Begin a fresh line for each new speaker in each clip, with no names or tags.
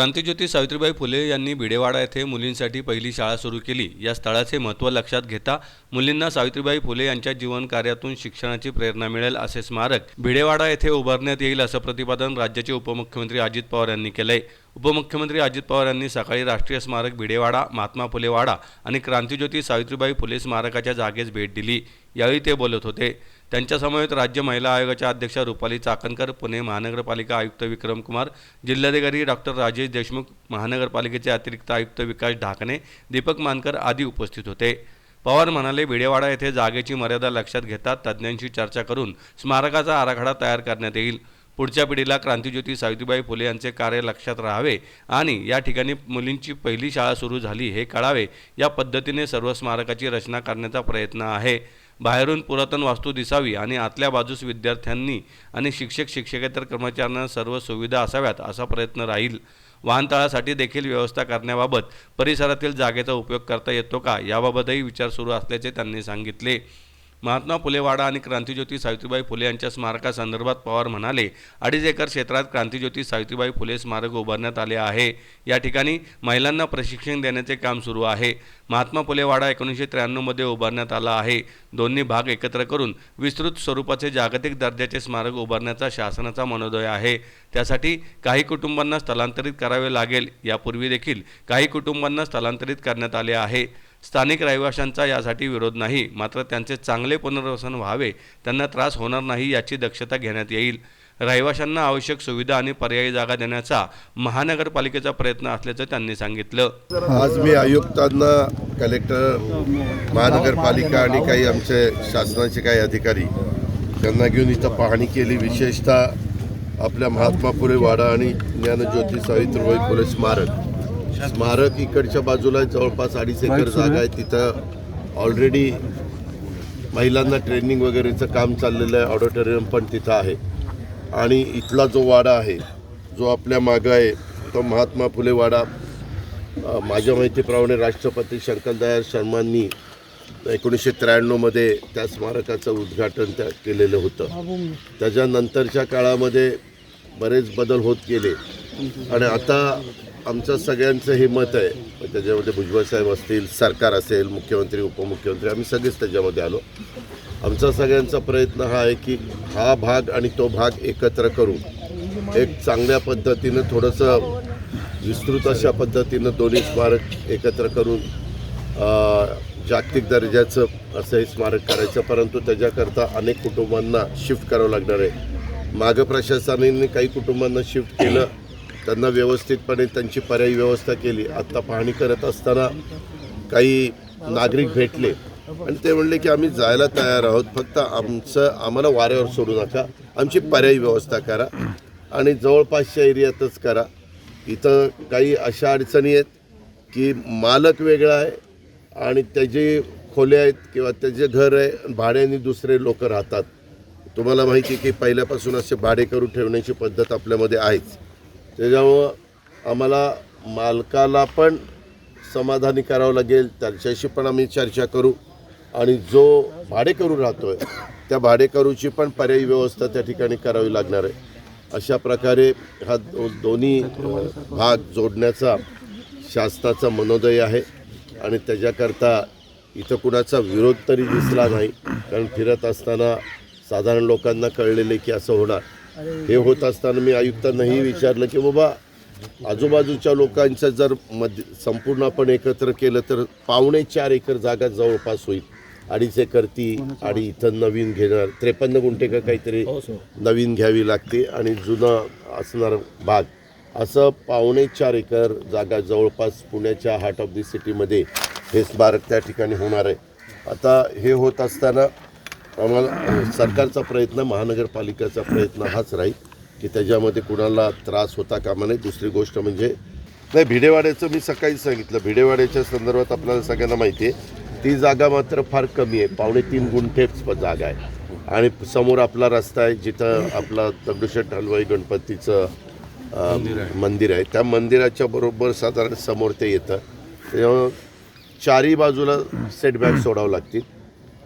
क्रांतिज्योती सावित्रीबाई फुले यांनी भिडेवाडा येथे मुलींसाठी पहिली शाळा सुरू केली. या स्थळाचे महत्त्व लक्षात घेता मुलींना सावित्रीबाई फुले यांच्या जीवन कार्यातून शिक्षणाची प्रेरणा मिळेल असे स्मारक भिडेवाडा येथे उभारण्यात येईल असं प्रतिपादन राज्याचे उपमुख्यमंत्री अजित पवार यांनी केलंय. उपमुख्यमंत्री अजित पवार यांनी सकाळी राष्ट्रीय स्मारक भिडेवाडा महात्मा फुले वाडा आणि क्रांतीज्योती सावित्रीबाई फुले स्मारकाच्या जागेस भेट दिली. यावेळी ते बोलत होते. त्यांच्यासमवेत राज्य महिला आयोगाच्या अध्यक्षा रुपाली चाकणकर पुणे महानगरपालिका आयुक्त विक्रम कुमार जिल्हाधिकारी डॉक्टर राजेश देशमुख महानगरपालिकेचे अतिरिक्त आयुक्त विकास ढाकणे दीपक मानकर आदी उपस्थित होते. पवार म्हणाले भिडेवाडा येथे जागेची मर्यादा लक्षात घेता तज्ज्ञांशी चर्चा करून स्मारकाचा आराखडा तयार करण्यात येईल. पुढच्या पिढीला क्रांतीज्योती सावित्रीबाई फुले यांचे कार्य लक्षात राहावे आणि या ठिकाणी मुलींची पहिली शाळा सुरू झाली हे कळावे या पद्धतीने सर्व स्मारकाची रचना करण्याचा प्रयत्न आहे. बाहेरून पुरातन वास्तू दिसावी आणि आतल्या बाजूस विद्यार्थ्यांनी आणि शिक्षक शिक्षकेतर कर्मचाऱ्यांना सर्व सुविधा असाव्यात असा प्रयत्न राहील. वाहनतळासाठी देखील व्यवस्था करण्याबाबत परिसरातील जागेचा उपयोग करता येतो का? याबाबतही विचार सुरू असल्याचे त्यांनी सांगितले. महात्मा फुले वाडा आणि क्रांतीज्योती सावित्रीबाई फुले यांच्या स्मारकासंदर्भात पवार म्हणाले अडीच एकर क्षेत्रात क्रांतीज्योती सावित्रीबाई फुले स्मारक उभारण्यात आले आहे. या ठिकाणी महिलांना प्रशिक्षण देण्याचे काम सुरू आहे. महात्मा फुले वाडा एकोणीसशे त्र्याण्णवमध्ये उभारण्यात आला आहे. दोन्ही भाग एकत्र करून विस्तृत स्वरूपाचे जागतिक दर्जाचे स्मारक उभारण्याचा शासनाचा मनोदय आहे. त्यासाठी काही कुटुंबांना स्थलांतरित करावे लागेल. यापूर्वी देखील काही कुटुंबांना स्थलांतरित करण्यात आले आहे. स्थानिक रहिवाशांचा यासाठी विरोध नाही मात्र त्यांचे चांगले पुनर्वसन व्हावे त्यांना त्रास होणार नाही याची दक्षता घेण्यात येईल. रहिवाशांना आवश्यक सुविधा आणि पर्यायी जागा देण्याचा महानगरपालिकेचा प्रयत्न असल्याचं त्यांनी सांगितलं.
आज मी आयुक्तांना कलेक्टर महानगरपालिका आणि काही आमचे शासनाचे काही अधिकारी त्यांना घेऊन इथं पाहणी केली. विशेषतः आपल्या महात्मा फुले वाडा आणि ज्ञानज्योती सावित्रीबाई फुले स्मारक. स्मारक इकडच्या बाजूला जवळपास अडीच एकर जागा आहे. तिथं ऑलरेडी महिलांना ट्रेनिंग वगैरेचं काम चाललेलं आहे. ऑडिटोरियम पण तिथं आहे. आणि इथला जो वाडा आहे जो आपल्या मागं आहे तो महात्मा फुले वाडा. माझ्या माहितीप्रमाणे राष्ट्रपती शंकरदयाळ शर्मांनी एकोणीसशे त्र्याण्णवमध्ये त्या स्मारकाचं उद्घाटन त्या केलेलं होतं. त्याच्यानंतरच्या काळामध्ये बरेच बदल होत गेले. आणि आता आमचं सगळ्यांचं हे मत आहे. त्याच्यामध्ये भुजबळ साहेब असतील सरकार असेल मुख्यमंत्री उपमुख्यमंत्री आम्ही सगळेच त्याच्यामध्ये आलो. आमचा सगळ्यांचा प्रयत्न हा आहे की हा भाग आणि तो भाग एकत्र करून एक चांगल्या पद्धतीनं थोडंसं विस्तृत अशा पद्धतीनं दोन्ही स्मारक एकत्र करून जागतिक दर्जाचं असं हे स्मारक करायचं. परंतु त्याच्याकरता अनेक कुटुंबांना शिफ्ट करावं लागणार आहे. मागं प्रशासनाने काही कुटुंबांना शिफ्ट केलं त्यांना व्यवस्थितपणे त्यांची पर्यायी व्यवस्था केली. आत्ता पाहणी करत असताना काही नागरिक भेटले. आणि ते म्हणले की आम्ही जायला तयार आहोत. फक्त आमचं आम्हाला वाऱ्यावर सोडू नका. आमची पर्यायी व्यवस्था करा. आणि जवळपासच्या एरियातच करा. इथं काही अशा अडचणी आहेत की मालक वेगळा आहे आणि त्याचे खोल्या आहेत किंवा त्याचे घर आहे भाड्याने दुसरे लोक राहतात. तुम्हाला माहिती आहे की पहिल्यापासून असे भाडे करून ठेवण्याची पद्धत आपल्यामध्ये आहेच. त्याच्यामुळं आम्हाला मालकाला पण समाधानी करावं लागेल त्याच्याशी पण आम्ही चर्चा करू. आणि जो भाडेकरू आहे त्या भाडेकरूची पण पर्यायी व्यवस्था त्या ठिकाणी करावी लागणार आहे. अशा प्रकारे हा दो दोन्ही भाग जोडण्याचा शासनाचा मनोदय आहे. आणि त्याच्याकरता इथं कुणाचा विरोध तरी दिसला नाही. कारण फिरत असताना साधारण लोकांना कळलेले की असं होणार. हे होत असताना मी आयुक्तांनाही विचारलं की बाबा आजूबाजूच्या लोकांचं जर मध संपूर्ण आपण एकत्र केलं तर पावणे चार एकर जागा जवळपास होईल. अडीच एकर ती आणि इथं नवीन घेणार. त्रेपन्न गुंठे का काहीतरी नवीन घ्यावी लागते आणि जुनं असणार भाग. असं पावणे चार एकर जागा जवळपास पुण्याच्या हार्ट ऑफ दी सिटीमध्ये हे स्मारक त्या ठिकाणी होणार आहे. आता हे होत असताना आम्हाला सरकारचा प्रयत्न महानगरपालिकेचा प्रयत्न हाच राहील की त्याच्यामध्ये कुणाला त्रास होता कामा नये. दुसरी गोष्ट म्हणजे नाही भिडेवाड्याचं मी सकाळी सांगितलं. भिडेवाड्याच्या संदर्भात आपल्याला सगळ्यांना माहिती आहे ती जागा मात्र फार कमी आहे. पावणे तीन गुंठेच जागा आहे. आणि समोर आपला रस्ता आहे जिथं आपला दगडूशेठ हलवाई गणपतीचं मंदिर आहे. त्या मंदिराच्या बरोबर साधारण समोर ते येतं. त्याच्यामुळं चारही बाजूला सेटबॅक सोडावं लागतील.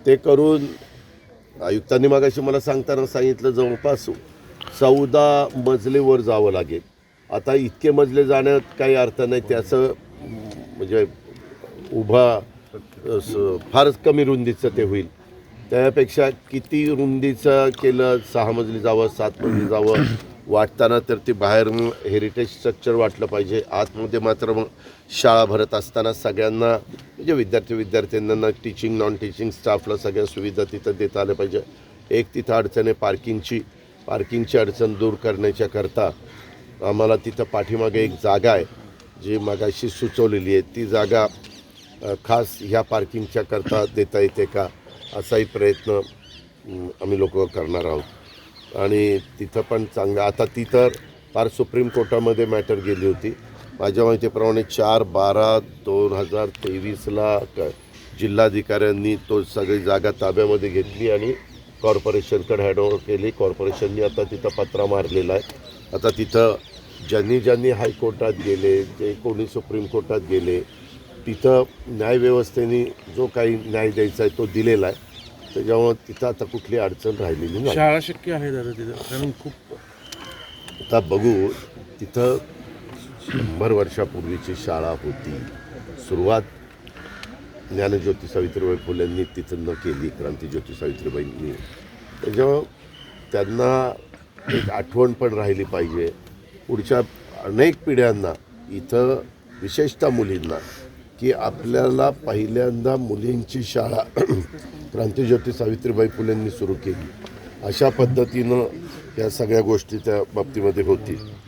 ते करून आयुक्तांनी मागाशी मला सांगताना सांगितलं जवळपास चौदा मजलेवर जावं लागेल. आता इतके मजले जाण्यात काही अर्थ नाही त्याचं म्हणजे उभा असं फारच कमी रुंदीचं ते होईल. त्यापेक्षा किती रुंदीचं केलं सहा मजली जावं सात मजली जावं वाटताना तर ती बाहेर हेरिटेज स्ट्रक्चर वाटलं पाहिजे. आतमध्ये मात्र मग शाळा भरत असताना सगळ्यांना म्हणजे विद्यार्थी विद्यार्थ्यांना टीचिंग नॉन टीचिंग स्टाफला सगळ्या सुविधा तिथं देता आल्या पाहिजे. एक तिथं अडचण आहे पार्किंगची पार्किंगची अडचण दूर करण्याच्या करता आम्हाला तिथं पाठीमागे एक जागा आहे जी मागाशी सुचवलेली आहे. ती जागा खास ह्या पार्किंगच्या करता देता येते का? असाही प्रयत्न आम्ही लोक करणार आहोत. आणि तिथं पण चांगलं. आता ती तर फार सुप्रीम कोर्टामध्ये मॅटर गेली होती. माझ्या माहितीप्रमाणे चार बारा दोन हजार तेवीसला क जिल्हाधिकाऱ्यांनी तो सगळी जागा ताब्यामध्ये घेतली आणि कॉर्पोरेशनकडे हँडओव्हर केली. कॉर्पोरेशननी आता तिथं पत्रा मारलेला आहे. आता तिथं ज्यांनी ज्यांनी हायकोर्टात गेले जे कोणी सुप्रीम कोर्टात गेले तिथं न्यायव्यवस्थेने जो काही न्याय द्यायचा आहे तो दिलेला आहे. त्याच्यामुळं तिथं आता कुठली अडचण राहिलेली नाही.
शाळा शक्य आहे दादा तिथं? कारण खूप
आता बघू तिथं शंभर वर्षापूर्वीची शाळा होती. सुरुवात ज्ञानज्योती सावित्रीबाई फुलेंनी तिथं न केली क्रांतीज्योती सावित्रीबाईंनी. त्याच्यामुळं त्यांना एक आठवण पण राहिली पाहिजे. पुढच्या अनेक पिढ्यांना इथं विशेषतः मुलींना की आपल्याला पहिल्यांदा मुलींची शाळा क्रांतीज्योती सावित्रीबाई फुलेंनी सुरू केली. अशा पद्धतीनं या सगळ्या गोष्टी त्या बाबतीमध्ये होतील